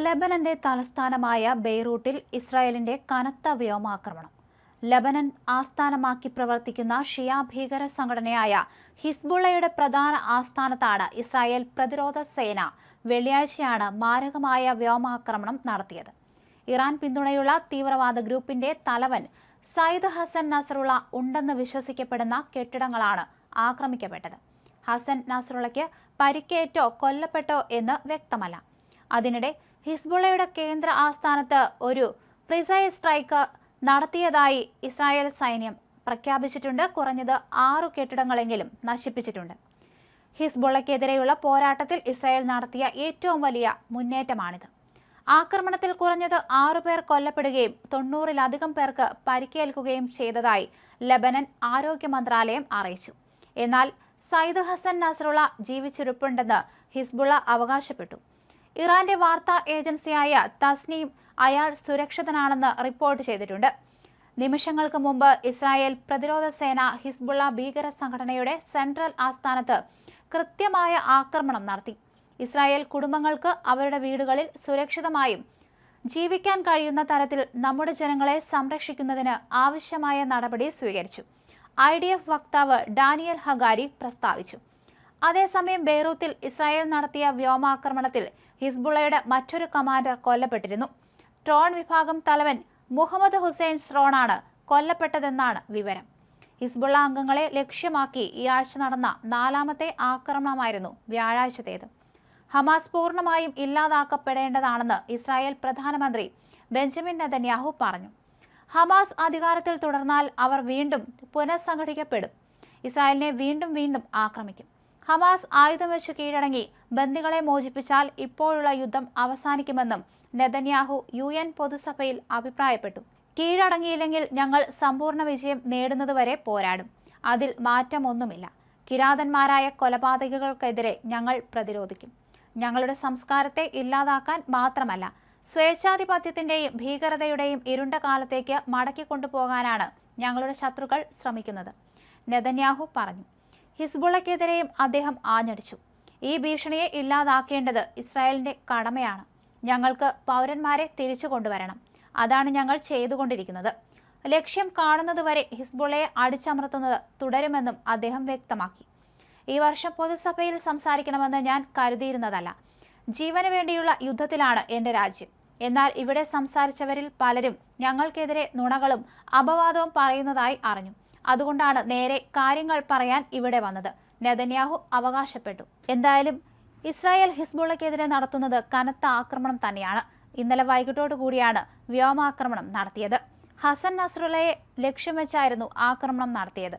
ലബനന്റെ തലസ്ഥാനമായ ബെയ്റൂട്ടിൽ ഇസ്രായേലിന്റെ കനത്ത വ്യോമാക്രമണം. ലബനൻ ആസ്ഥാനമാക്കി പ്രവർത്തിക്കുന്ന ഷിയാ ഭീകര സംഘടനയായ ഹിസ്ബുള്ളയുടെ പ്രധാന ആസ്ഥാനത്താണ് ഇസ്രായേൽ പ്രതിരോധ സേന വെള്ളിയാഴ്ചയാണ് മാരകമായ വ്യോമാക്രമണം നടത്തിയത്. ഇറാൻ പിന്തുണയുള്ള തീവ്രവാദ ഗ്രൂപ്പിന്റെ തലവൻ സയ്യിദ് ഹസൻ നസറുള്ള ഉണ്ടെന്ന് വിശ്വസിക്കപ്പെടുന്ന കെട്ടിടങ്ങളാണ് ആക്രമിക്കപ്പെട്ടത്. ഹസൻ നസറുള്ളയ്ക്ക് പരിക്കേറ്റോ കൊല്ലപ്പെട്ടോ എന്ന് വ്യക്തമല്ല. അതിനിടെ ഹിസ്ബുള്ളയുടെ കേന്ദ്ര ആസ്ഥാനത്ത് ഒരു പ്രിസൈസ് സ്ട്രൈക്ക് നടത്തിയതായി ഇസ്രായേൽ സൈന്യം പ്രഖ്യാപിച്ചിട്ടുണ്ട്. കുറഞ്ഞത് ആറു കെട്ടിടങ്ങളെങ്കിലും നശിപ്പിച്ചിട്ടുണ്ട്. ഹിസ്ബുള്ളയ്ക്കെതിരെയുള്ള പോരാട്ടത്തിൽ ഇസ്രായേൽ നടത്തിയ ഏറ്റവും വലിയ മുന്നേറ്റമാണിത്. ആക്രമണത്തിൽ കുറഞ്ഞത് ആറുപേർ കൊല്ലപ്പെടുകയും തൊണ്ണൂറിലധികം പേർക്ക് പരിക്കേൽക്കുകയും ചെയ്തതായി ലബനൻ ആരോഗ്യ മന്ത്രാലയം അറിയിച്ചു. എന്നാൽ സയ്യിദ് ഹസൻ നസറുള്ള ജീവിച്ചിരിപ്പുണ്ടെന്ന് ഹിസ്ബുള്ള അവകാശപ്പെട്ടു. ഇറാന്റെ വാർത്താ ഏജൻസിയായ തസ്നീം അയാൾ സുരക്ഷിതനാണെന്ന് റിപ്പോർട്ട് ചെയ്തിട്ടുണ്ട്. നിമിഷങ്ങൾക്ക് മുമ്പ് ഇസ്രായേൽ പ്രതിരോധ സേന ഹിസ്ബുള്ള ഭീകര സംഘടനയുടെ സെൻട്രൽ ആസ്ഥാനത്ത് കൃത്യമായ ആക്രമണം നടത്തി. ഇസ്രായേൽ കുടുംബങ്ങൾക്ക് അവരുടെ വീടുകളിൽ സുരക്ഷിതമായും ജീവിക്കാൻ കഴിയുന്ന തരത്തിൽ നമ്മുടെ ജനങ്ങളെ സംരക്ഷിക്കുന്നതിന് ആവശ്യമായ നടപടി സ്വീകരിച്ചു. ഐ വക്താവ് ഡാനിയൽ ഹഗാരി പ്രസ്താവിച്ചു. അതേസമയം ബെയ്റൂത്തിൽ ഇസ്രായേൽ നടത്തിയ വ്യോമാക്രമണത്തിൽ ഹിസ്ബുള്ളയുടെ മറ്റൊരു കമാൻഡർ കൊല്ലപ്പെട്ടിരുന്നു. ട്രോൺ വിഭാഗം തലവൻ മുഹമ്മദ് ഹുസൈൻ സ്രോണാണ് കൊല്ലപ്പെട്ടതെന്നാണ് വിവരം. ഹിസ്ബുള്ള അംഗങ്ങളെ ലക്ഷ്യമാക്കി ഈ ആഴ്ച നടന്ന നാലാമത്തെ ആക്രമണമായിരുന്നു വ്യാഴാഴ്ചത്തേത്. ഹമാസ് പൂർണമായും ഇല്ലാതാക്കപ്പെടേണ്ടതാണെന്ന് ഇസ്രായേൽ പ്രധാനമന്ത്രി ബെഞ്ചമിൻ നെതന്യാഹു പറഞ്ഞു. ഹമാസ് അധികാരത്തിൽ തുടർന്നാൽ അവർ വീണ്ടും പുനഃസംഘടിക്കപ്പെടും. ഇസ്രായേലിനെ വീണ്ടും വീണ്ടും ആക്രമിക്കും. ഹമാസ് ആയുധം വെച്ച് കീഴടങ്ങി. ബന്ദികളെ മോചിപ്പിച്ചാൽ ഇപ്പോഴുള്ള യുദ്ധം അവസാനിക്കുമെന്നും നെതന്യാഹു യു എൻ പൊതുസഭയിൽ അഭിപ്രായപ്പെട്ടു. കീഴടങ്ങിയില്ലെങ്കിൽ ഞങ്ങൾ സമ്പൂർണ വിജയം നേടുന്നതുവരെ പോരാടും. അതിൽ മാറ്റമൊന്നുമില്ല. കിരാതന്മാരായ കൊലപാതകികൾക്കെതിരെ ഞങ്ങൾ പ്രതിരോധിക്കും. ഞങ്ങളുടെ സംസ്കാരത്തെ ഇല്ലാതാക്കാൻ മാത്രമല്ല സ്വേച്ഛാധിപത്യത്തിന്റെയും ഭീകരതയുടെയും ഇരുണ്ട കാലത്തേക്ക് മടക്കി കൊണ്ടുപോകാനാണ് ഞങ്ങളുടെ ശത്രുക്കൾ ശ്രമിക്കുന്നത് നെതന്യാഹു പറഞ്ഞു. ഹിസ്ബുള്ളക്കെതിരെയും അദ്ദേഹം ആഞ്ഞടിച്ചു. ഈ ഭീഷണിയെ ഇല്ലാതാക്കേണ്ടത് ഇസ്രായേലിന്റെ കടമയാണ്. ഞങ്ങൾക്ക് പൗരന്മാരെ തിരിച്ചു കൊണ്ടുവരണം. അതാണ് ഞങ്ങൾ ചെയ്തുകൊണ്ടിരിക്കുന്നത്. ലക്ഷ്യം കാണുന്നതുവരെ ഹിസ്ബുള്ളയെ അടിച്ചമർത്തുന്നത് തുടരുമെന്നും അദ്ദേഹം വ്യക്തമാക്കി. ഈ വർഷം പൊതുസഭയിൽ സംസാരിക്കണമെന്ന് ഞാൻ കരുതിയിരുന്നതല്ല. ജീവന് വേണ്ടിയുള്ള യുദ്ധത്തിലാണ് എന്റെ രാജ്യം. എന്നാൽ ഇവിടെ സംസാരിച്ചവരിൽ പലരും ഞങ്ങൾക്കെതിരെ നുണകളും അപവാദവും പറയുന്നതായി അറിഞ്ഞു. അതുകൊണ്ടാണ് നേരെ കാര്യങ്ങൾ പറയാൻ ഇവിടെ വന്നത്. നെതന്യാഹു അവകാശപ്പെട്ടു. എന്തായാലും ഇസ്രായേൽ ഹിസ്ബുള്ളക്കെതിരെ നടത്തുന്നത് കനത്ത ആക്രമണം തന്നെയാണ്. ഇന്നലെ വൈകിട്ടോടു കൂടിയാണ് വ്യോമാക്രമണം നടത്തിയത്. ഹസൻ നസ്രുള്ളയെ ലക്ഷ്യം വെച്ചായിരുന്നു ആക്രമണം നടത്തിയത്.